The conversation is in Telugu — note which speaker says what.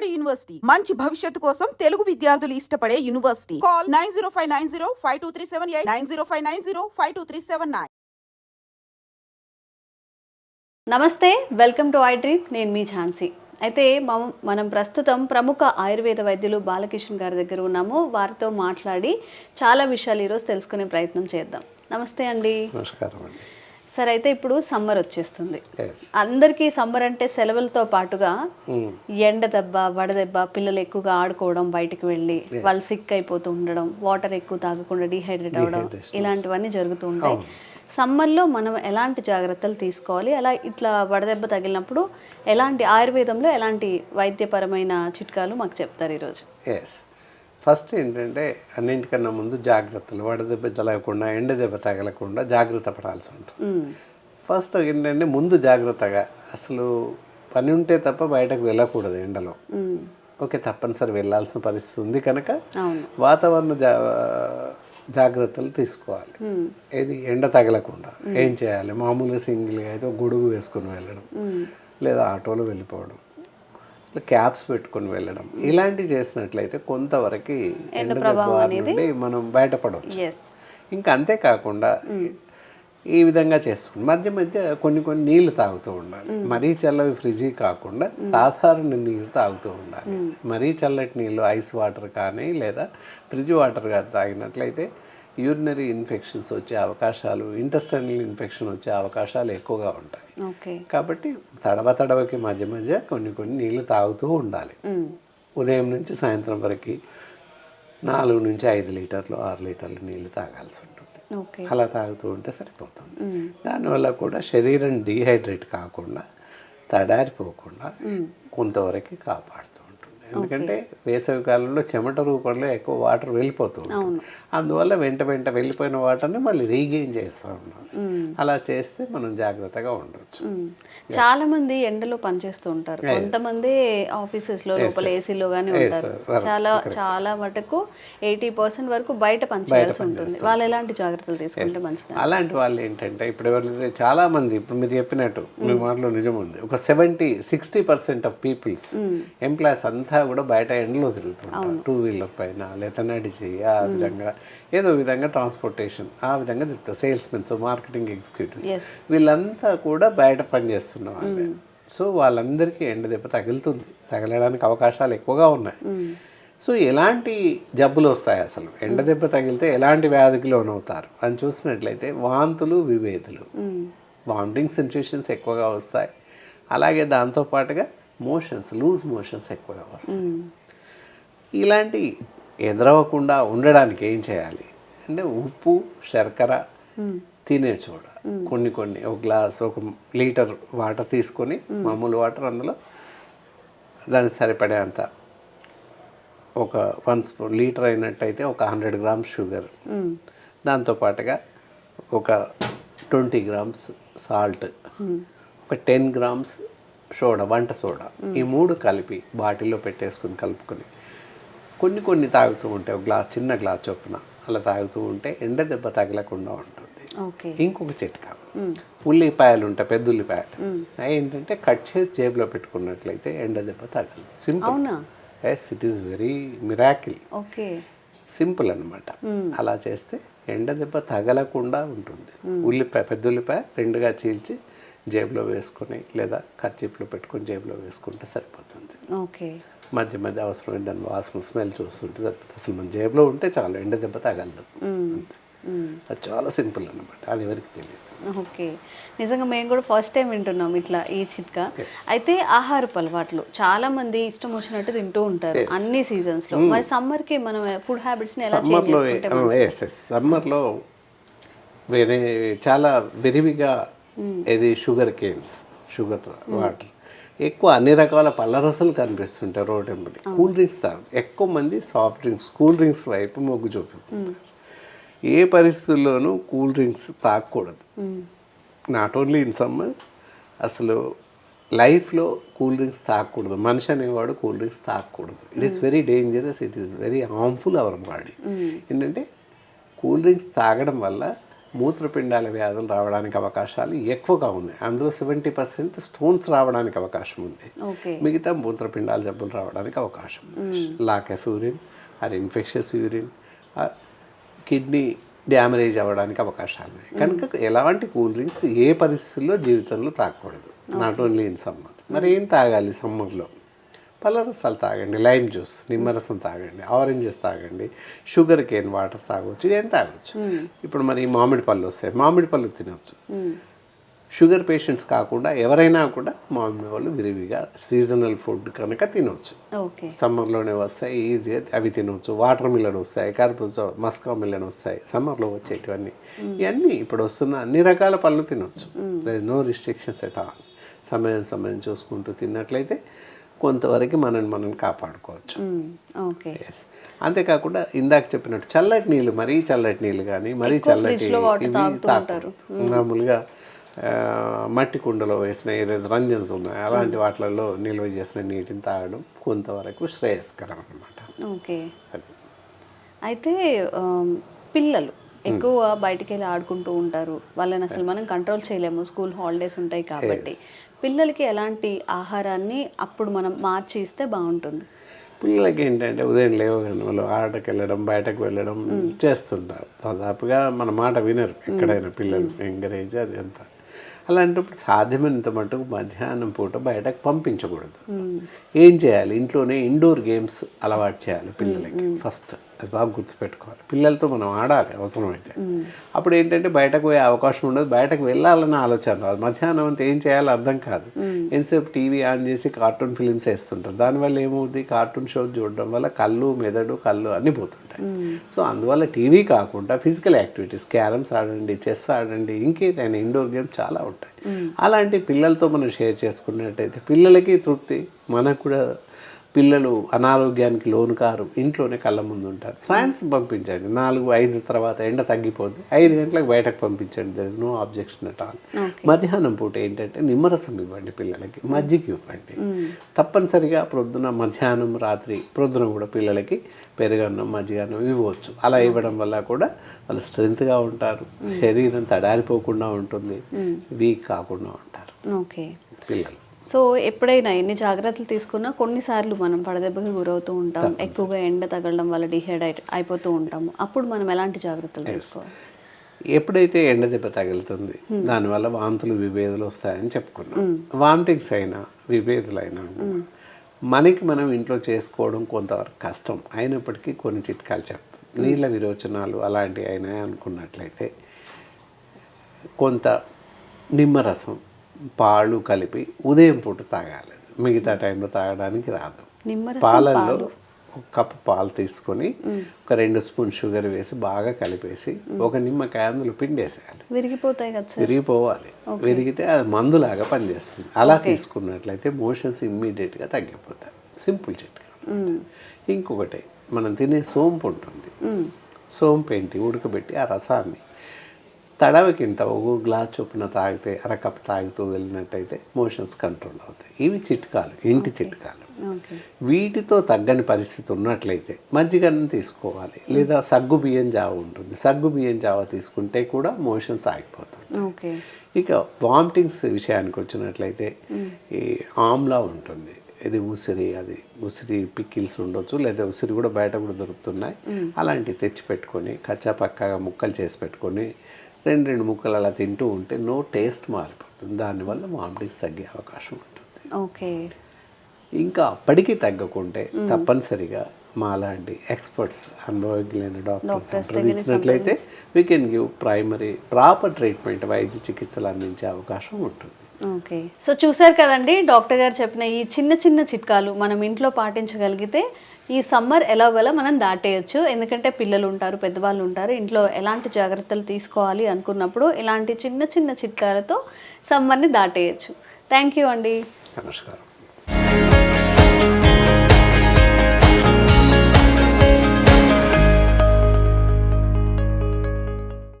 Speaker 1: విజయవాడ యూనివర్సిటీ. మంచి భవిష్యత్తు కోసం తెలుగు విద్యార్థులు ఇష్టపడే university. Call nine zero five nine zero five two three seven eight nine zero five nine zero five two three seven nine.
Speaker 2: నమస్తే వెల్కమ్ టు ఐ డ్రీమ్. నేను మీ ఝాన్సీ. అయితే మమ- మనం ప్రస్తుతం ప్రముఖ ఆయుర్వేద వైద్యులు బాలకిషన్ గారి దగ్గర ఉన్నాము. వారితో మాట్లాడి చాలా విషయాలు ఈరోజు తెలుసుకునే ప్రయత్నం చేద్దాం. నమస్తే అండి.
Speaker 3: నమస్కారం అండి.
Speaker 2: సరే అయితే ఇప్పుడు సమ్మర్ వచ్చేస్తుంది. అందరికీ సమ్మర్ అంటే సెలవులతో పాటుగా ఎండ దెబ్బ వడదెబ్బ పిల్లలు ఎక్కువగా ఆడుకోవడం బయటికి వెళ్ళి వాళ్ళు సిక్ అయిపోతూ ఉండడం వాటర్ ఎక్కువ తాగకుండా డిహైడ్రేట్ అవ్వడం
Speaker 3: Dehydration.
Speaker 2: ఇలాంటివన్నీ జరుగుతూ ఉంటాయి. సమ్మర్లో మనం ఎలాంటి జాగ్రత్తలు తీసుకోవాలి? అలా ఇట్లా వడదెబ్బ తగిలినప్పుడు ఎలాంటి ఆయుర్వేదంలో ఎలాంటి వైద్యపరమైన చిట్కాలు మాకు చెప్తారు ఈరోజు?
Speaker 3: ఎస్ ఫస్ట్ ఏంటంటే అన్నింటికన్నా ముందు జాగ్రత్తలు వడదెబ్బ తగలకుండా ఎండ దెబ్బ తగలకుండా జాగ్రత్త పడాల్సి ఉంటుంది. ఫస్ట్ ఏంటంటే ముందు జాగ్రత్తగా అసలు పని ఉంటే తప్ప బయటకు వెళ్ళకూడదు ఎండలో. ఓకే తప్పనిసరి వెళ్ళాల్సిన పరిస్థితి ఉంది కనుక వాతావరణ జా జాగ్రత్తలు తీసుకోవాలి. ఏది? ఎండ తగలకుండా. ఏం చేయాలి? మామూలుగా సింగిల్గా అయితే గొడుగు వేసుకొని వెళ్ళడం. లేదా ఆటోలో వెళ్ళిపోవడం. క్యాప్స్ పెట్టుకొని వెళ్ళడం. ఇలాంటివి చేసినట్లయితే కొంతవరకు ఎండ నుండి మనం బయటపడవచ్చు ఇంకా అంతేకాకుండా ఈ విధంగా చేసుకుని మధ్య మధ్య కొన్ని కొన్ని నీళ్ళు తాగుతూ ఉండాలి. మరీ చల్లవి ఫ్రిడ్జి కాకుండా సాధారణ నీళ్ళు తాగుతూ ఉండాలి. మరీ చల్లటి నీళ్ళు ఐస్ వాటర్ కానీ లేదా ఫ్రిడ్జ్ వాటర్ కానీ తాగినట్లయితే యూరినరీ ఇన్ఫెక్షన్స్ వచ్చే అవకాశాలు ఇంటెస్టైనల్ ఇన్ఫెక్షన్ వచ్చే అవకాశాలు ఎక్కువగా ఉంటాయి.
Speaker 2: ఓకే.
Speaker 3: కాబట్టి తడవ తడవకి మధ్య మధ్య కొన్ని కొన్ని నీళ్ళు తాగుతూ ఉండాలి. ఉదయం నుంచి సాయంత్రం వరకు నాలుగు నుంచి ఐదు లీటర్లు ఆరు లీటర్లు నీళ్ళు తాగాల్సి ఉంటుంది. అలా తాగుతూ ఉంటే సరిపోతుంది. దానివల్ల కూడా శరీరం డీహైడ్రేట్ కాకుండా తడారిపోకుండా కొంతవరకు కాపాడుతూ ఉంటుంది ఎందుకంటే వేసవి కాలంలో చెమట రూపంలో ఎక్కువ వాటర్ వెళ్ళిపోతూ అందువల్ల వెంట వెంట వెళ్ళిపోయిన వాటర్ని మళ్ళీ రీగెయిన్ చేస్తూ
Speaker 2: ఉమ్,
Speaker 3: అలా చేస్తే మనం జాగ్రత్తగా ఉండొచ్చు.
Speaker 2: చాలా మంది ఎండలో పనిచేస్తూ ఉంటారు. కొంతమంది ఆఫీసెస్లో లోపల ఏసీలో గానీ ఉంటారు. చాలా చాలా మటుకు ఎయిటీ పర్సెంట్ వరకు బయట పనిచేయాల్సి ఉంటుంది. వాళ్ళు ఎలాంటి జాగ్రత్తలు తీసుకుంటే మంచిది?
Speaker 3: అలాంటి వాళ్ళు ఏంటంటే ఇప్పుడు ఎవరైతే చాలా మంది ఇప్పుడు మీరు చెప్పినట్టు మీ మాటలో నిజం ఉంది. ఒక seventy sixty percent of peoples employees అంతా కూడా బయట ఎండలో తిరుగుతుంటారు. టూ వీలర్ పైన లేదా నడిచి ఆ విధంగా ఏదో విధంగా ట్రాన్స్పోర్టేషన్ ఆ విధంగా తిరుగుతారు. సేల్స్ మెన్స్ మార్కెటింగ్ ఎగ్జిక్యూటివ్స్ వీళ్ళంతా కూడా బయట పనిచేస్తున్న వాళ్ళే. సో వాళ్ళందరికీ ఎండ దెబ్బ తగులుతుంది. తగలడానికి అవకాశాలు ఎక్కువగా ఉన్నాయి. సో ఎలాంటి జబ్బులు వస్తాయి అసలు? ఎండ దెబ్బ తగిలితే ఎలాంటి వ్యాధికి లోనవుతారు? అని చూసినట్లయితే వాంతులు విభేదులు. వామిటింగ్ సెన్సేషన్స్ ఎక్కువగా వస్తాయి. అలాగే దాంతోపాటుగా మోషన్స్ లూజ్ మోషన్స్ ఎక్కువగా వస్తాయి ఇలాంటి ఎదురవ్వకుండా ఉండడానికి ఏం చేయాలి? అంటే ఉప్పు శర్కర తినే చూడ కొన్ని కొన్ని ఒక గ్లాస్ ఒక లీటర్ వాటర్ తీసుకొని మామూలు వాటర్ అందులో దానికి సరిపడేంత ఒక వన్ స్పూన్ లీటర్ అయినట్టయితే ఒక హండ్రెడ్ గ్రామ్స్ షుగర్. దాంతోపాటుగా ఒక ట్వంటీ గ్రామ్స్ సాల్ట్. ఒక టెన్ గ్రామ్స్ సోడా వంట సోడా. ఈ మూడు కలిపి బాటిల్లో పెట్టేసుకుని కలుపుకొని కొన్ని కొన్ని తాగుతూ ఉంటే ఒక గ్లాస్ చిన్న గ్లాస్ చొప్పున అలా తాగుతూ ఉంటే ఎండ దెబ్బ తగలకుండా ఉంటుంది.
Speaker 2: ఓకే.
Speaker 3: ఇంకొక చిట్కా. ఉల్లిపాయలు ఉంటాయి పెద్ద ఉల్లిపాయలు. ఏంటంటే కట్ చేసి జేబులో పెట్టుకున్నట్లయితే ఎండ దెబ్బ తగలదు. Simple yes it is very miracle
Speaker 2: okay.
Speaker 3: Simple అనమాట అలా చేస్తే ఎండ దెబ్బ తగలకుండా ఉంటుంది. ఉల్లిపాయ పెద్ద ఉల్లిపాయ రెండుగా చీల్చి జేబులో వేసుకొని లేదా కర్చీఫ్లో పెట్టుకొని జేబులో వేసుకుంటే సరిపోతుంది.
Speaker 2: ఓకే.
Speaker 3: మధ్య మధ్య అవసరమైన దాని వాసన స్మెల్ చూస్తుంటే సరిపోతుంది. అసలు మన జేబులో ఉంటే చాలు ఎండ దెబ్బ తగలదు. అది చాలా సింపుల్ అనమాట అది ఎవరికి తెలియదు.
Speaker 2: ఓకే. నిజంగా మేము కూడా ఫస్ట్ టైం వింటున్నాం ఇట్లా ఈ చిట్కా. అయితే ఆహారపు అలవాట్లు చాలా మంది ఇష్టం వచ్చినట్టు తింటూ ఉంటారు అన్ని సీజన్స్లో మరి సమ్మర్కి మనం ఫుడ్ హ్యాబిట్స్ని ఎలా చేంజ్ చేసుకుంటే
Speaker 3: ఎస్ సమ్మర్లో వేరే చాలా విరివిగా ఇది షుగర్ కేన్స్ షుగర్ వాటర్. ఎక్కువ అన్ని రకాల పళ్ళ రసాలు కనిపిస్తుంటాయి రోడ్ వెంబడి. కూల్ డ్రింక్స్ తాగు ఎక్కువ మంది సాఫ్ట్ డ్రింక్స్ కూల్ డ్రింక్స్ వైపు మొగ్గు చూపిస్తారు. ఏ పరిస్థితుల్లోనూ కూల్ డ్రింక్స్ తాగకూడదు. నాట్ ఓన్లీ ఇన్ సమ్మర్ అసలు లైఫ్లో కూల్ డ్రింక్స్ తాగకూడదు. మనిషి అనేవాడు కూల్ డ్రింక్స్ తాగకూడదు. It is very dangerous it is very harmful our body ఏంటంటే కూల్ డ్రింక్స్ తాగడం వల్ల మూత్రపిండాల వ్యాధులు రావడానికి అవకాశాలు ఎక్కువగా ఉన్నాయి. అందులో సెవెంటీ పర్సెంట్ స్టోన్స్ రావడానికి అవకాశం ఉంది. మిగతా మూత్రపిండాల జబ్బులు రావడానికి అవకాశం ఉంది. లాక్ ఆఫ్ యూరిన్ అది ఇన్ఫెక్షస్ యూరిన్ కిడ్నీ డ్యామరేజ్ అవ్వడానికి అవకాశాలు ఉన్నాయి. కనుక ఎలాంటి కూల్ డ్రింక్స్ ఏ పరిస్థితుల్లో జీవితంలో తాగకూడదు. Not only in summer. మరి ఏం తాగాలి సమ్మర్లో? పళ్ళ రసాలు తాగండి లైమ్ జ్యూస్ నిమ్మరసం తాగండి ఆరెంజెస్ తాగండి షుగర్ కేన్ వాటర్ తాగొచ్చు ఏం తాగొచ్చు. ఇప్పుడు మరి మామిడి పళ్ళు వస్తాయి మామిడి పళ్ళు తినొచ్చు.
Speaker 2: మ్మ్.
Speaker 3: షుగర్ పేషెంట్స్ కాకుండా ఎవరైనా కూడా మామిడి వాళ్ళు విరివిగా సీజనల్ ఫుడ్ కనుక తినొచ్చు.
Speaker 2: ఓకే.
Speaker 3: సమ్మర్లోనే వస్తాయి ఈజీ అవి తినవచ్చు వాటర్ మిల్లన్ వస్తాయి కర్బూజా మస్కా మిల్లన్ వస్తాయి సమ్మర్లో వచ్చేటివన్నీ. ఇవన్నీ ఇప్పుడు వస్తున్న అన్ని రకాల పళ్ళు తినొచ్చు. నో రిస్ట్రిక్షన్స్ ఎట్ ఆల్ సమయం సమయం చూసుకుంటూ తిన్నట్లయితే కొంతవరకు మనని మనం కాపాడుకోవచ్చు.
Speaker 2: ఓకే.
Speaker 3: అంతేకాకుండా ఇందాక చెప్పినట్టు చల్లటి నీళ్ళు మరీ చల్లటి నీళ్ళు కానీ మరీ చల్లటి. మామూలుగా మట్టి కుండలో వేసిన ఏదైతే రంజన్స్ ఉన్నాయి అలాంటి వాటిలలో నిల్వ చేసిన నీటిని తాగడం కొంతవరకు శ్రేయస్కరం అనమాట
Speaker 2: ఓకే. అయితే పిల్లలు ఎక్కువ బయటికి వెళ్ళి ఆడుకుంటూ ఉంటారు. వాళ్ళని అసలు మనం కంట్రోల్ చేయలేము. స్కూల్ హాలిడేస్ ఉంటాయి కాబట్టి. పిల్లలకి ఎలాంటి ఆహారాన్ని అప్పుడు మనం మార్చి ఇస్తే బాగుంటుంది.
Speaker 3: పిల్లలకి ఏంటంటే ఉదయం లేవగానే వాళ్ళు ఆటకు వెళ్ళడం బయటకు వెళ్ళడం చేస్తుంటారు. దాదాపుగా మన మాట వినరు ఎక్కడైనా పిల్లలు ఎంకరేజ్ అది అంతా. అలాంటప్పుడు సాధ్యమైనంత మటుకు మధ్యాహ్నం పూట బయటకు పంపించకూడదు. ఏం చేయాలి? ఇంట్లోనే ఇండోర్ గేమ్స్ అలవాటు చేయాలి పిల్లలకి ఫస్ట్. అది బాగా గుర్తుపెట్టుకోవాలి. పిల్లలతో మనం ఆడాలి అవసరమైతే. అప్పుడు ఏంటంటే బయటకు పోయే అవకాశం ఉండదు బయటకు వెళ్ళాలన్న ఆలోచన రాదు. మధ్యాహ్నం అంతా ఏం చేయాలో అర్థం కాదు. ఎంతసేపు టీవీ ఆన్ చేసి కార్టూన్ ఫిలిమ్స్ వేస్తుంటారు. దానివల్ల ఏమవుతుంది కార్టూన్ షో చూడడం వల్ల కళ్ళు మెదడు కళ్ళు అన్నీ పోతుంటాయి. సో అందువల్ల టీవీ కాకుండా ఫిజికల్ యాక్టివిటీస్ క్యారమ్స్ ఆడండి చెస్ ఆడండి ఇంకేదైనా ఇండోర్ గేమ్స్ చాలా ఉంటాయి. అలాంటి పిల్లలతో మనం షేర్ చేసుకున్నట్టయితే పిల్లలకి తృప్తి మనకు కూడా పిల్లలు అనారోగ్యానికి లోను కారు ఇంట్లోనే కళ్ళ ముందు ఉంటారు. సాయంత్రం పంపించండి. నాలుగు ఐదు తర్వాత ఎండ తగ్గిపోద్ది. ఐదు గంటలకు బయటకు పంపించండి. There is no objection at all మధ్యాహ్నం పూట ఏంటంటే నిమ్మరసం ఇవ్వండి పిల్లలకి. మజ్జిగ ఇవ్వండి. తప్పనిసరిగా ప్రొద్దున మధ్యాహ్నం రాత్రి ప్రొద్దున కూడా పిల్లలకి పెరుగన్నం మజ్జిగన్నం ఇవ్వచ్చు. అలా ఇవ్వడం వల్ల కూడా వాళ్ళు స్ట్రెంత్గా ఉంటారు. శరీరం తడారిపోకుండా ఉంటుంది. వీక్ కాకుండా ఉంటారు.
Speaker 2: ఓకే
Speaker 3: పిల్లలు.
Speaker 2: సో ఎప్పుడైనా ఎన్ని జాగ్రత్తలు తీసుకున్నా కొన్నిసార్లు మనం పడదెబ్బకి గురవుతూ ఉంటాం. ఎక్కువగా ఎండ తగలడం వల్ల డిహైడ్రేట్ అయిపోతూ ఉంటాము. అప్పుడు మనం ఎలాంటి జాగ్రత్తలు తీసుకోవాలి?
Speaker 3: ఎప్పుడైతే ఎండ దెబ్బ తగులుతుంది దానివల్ల వాంతులు విభేదాలు వస్తాయని చెప్పుకున్నాం. వామిటింగ్స్ అయినా విభేదాలు అయినా మనకి మనం ఇంట్లో చేసుకోవడం కొంతవరకు కష్టం. అయినప్పటికీ కొన్ని చిట్కాలు చెప్తాం. నీళ్ళ విరోచనాలు అలాంటివి అయినాయి అనుకున్నట్లయితే కొంత నిమ్మరసం పాలు కలిపి ఉదయం పూట తాగాలి. మిగతా టైంలో తాగడానికి రాదు. పాలల్లో ఒక కప్పు పాలు తీసుకొని ఒక రెండు స్పూన్ షుగర్ వేసి బాగా కలిపేసి ఒక నిమ్మకాయ అందులో పిండేసేయాలి.
Speaker 2: విరిగిపోతాయి కదా
Speaker 3: విరిగిపోవాలి. విరిగితే అది మందులాగా పనిచేస్తుంది. అలా తీసుకున్నట్లయితే మోషన్స్ ఇమ్మీడియట్గా తగ్గిపోతాయి. సింపుల్ చిట్కా
Speaker 2: మ్మ్.
Speaker 3: ఇంకొకటి మనం తినే సోంపు ఉంటుంది. సోంపు ఏంటి? ఉడకబెట్టి ఆ రసాన్ని తడవకింత ఒక గ్లాస్ చొప్పున తాగితే అరకప్ తాగుతూ వెళ్ళినట్టయితే మోషన్స్ కంట్రోల్ అవుతాయి. ఇవి చిట్కాలు ఇంటి చిట్కాలు. వీటితో తగ్గని పరిస్థితి ఉన్నట్లయితే మజ్జిగన్నం తీసుకోవాలి. లేదా సగ్గు బియ్యం జావ ఉంటుంది. సగ్గు బియ్యం జావ తీసుకుంటే కూడా మోషన్స్ ఆగిపోతుంది
Speaker 2: ఓకే.
Speaker 3: ఇక వామిటింగ్స్ విషయానికి వచ్చినట్లయితే ఈ ఆమ్లా ఉంటుంది. ఇది ఉసిరి అది ఉసిరి పిక్కిల్స్ ఉండొచ్చు లేదా ఉసిరి కూడా బయట కూడా దొరుకుతున్నాయి. అలాంటివి తెచ్చి పెట్టుకొని కచ్చా పక్కగా ముక్కలు చేసి పెట్టుకొని రెండు రెండు ముక్కలు అలా తింటూ ఉంటే నో టేస్ట్ మారిపోతుంది. దానివల్ల వామిటింగ్స్ తగ్గే అవకాశం ఉంటుంది.
Speaker 2: ఓకే.
Speaker 3: ఇంకా అప్పటికి తగ్గకుంటే తప్పనిసరిగా మాలాంటి ఎక్స్పర్ట్స్ అనుభవజ్ఞులైన doctors సంప్రదించినట్లయితే we can give primary proper treatment వైద్య చికిత్సలు అందించే అవకాశం ఉంటుంది.
Speaker 2: ఓకే. సో చూసారు కదండి డాక్టర్ గారు చెప్పిన ఈ చిన్న చిన్న చిట్కాలు మనం ఇంట్లో పాటించగలిగితే ఈ సమ్మర్ ఎలాగోలా మనం దాటేయచ్చు. ఎందుకంటే పిల్లలు ఉంటారు పెద్దవాళ్ళు ఉంటారు ఇంట్లో ఎలాంటి జాగ్రత్తలు తీసుకోవాలి అనుకున్నప్పుడు ఇలాంటి చిన్న చిన్న చిట్కాలతో సమ్మర్ని దాటేయచ్చు. థ్యాంక్ యూ అండి.
Speaker 3: నమస్కారం.